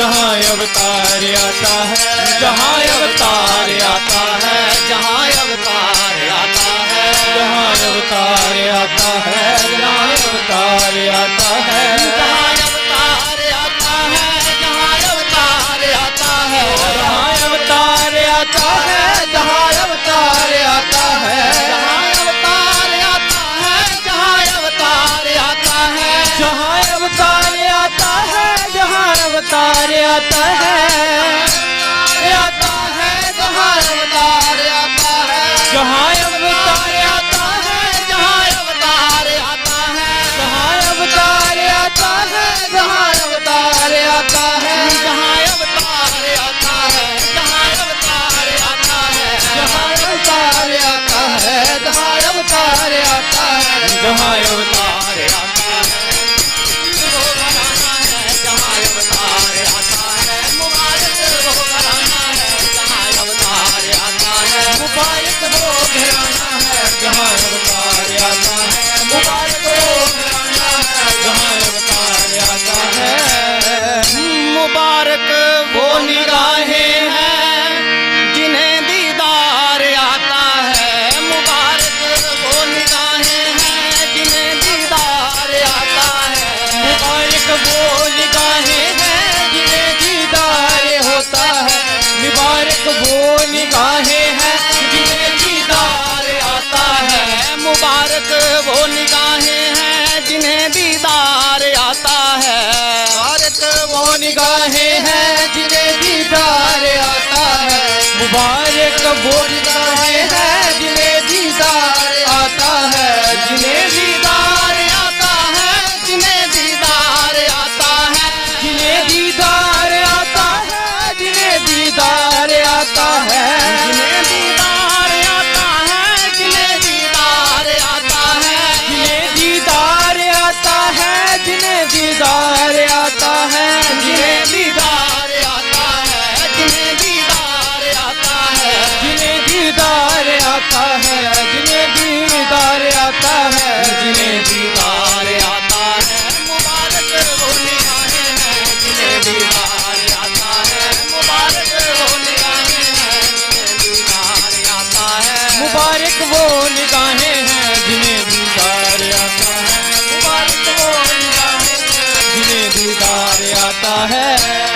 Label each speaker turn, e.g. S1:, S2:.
S1: जहाँ अवतार आता है जहाँ अवतार
S2: अवतार है
S1: है आता है
S2: जहाँ अवतार आता है जहाँ अवतार आता है
S1: जहाँ अवतार आता है जहाँ अवतार आता है
S2: जहाँ अवतार आता है जहाँ अवतार आता है
S1: जहाँ अवतार आता है जहाँ अवतार आता है
S2: जहाँ अवतार निगाहें है, जिन्हें दीदार आता है। मुबारक वो निगाहें हैं, जिन्हें दीदार आता है।
S1: मुबारक वो निगाहें हैं, जिन्हें दीदार आता है।
S2: मुबारक वो निगाहें हैं, जिन्हें दीदार
S1: मुबारक वो निगाहें हैं जिन्हें दीदार आता है। मुबारक वो निगाहें हैं जिन्हें दीदार आता है।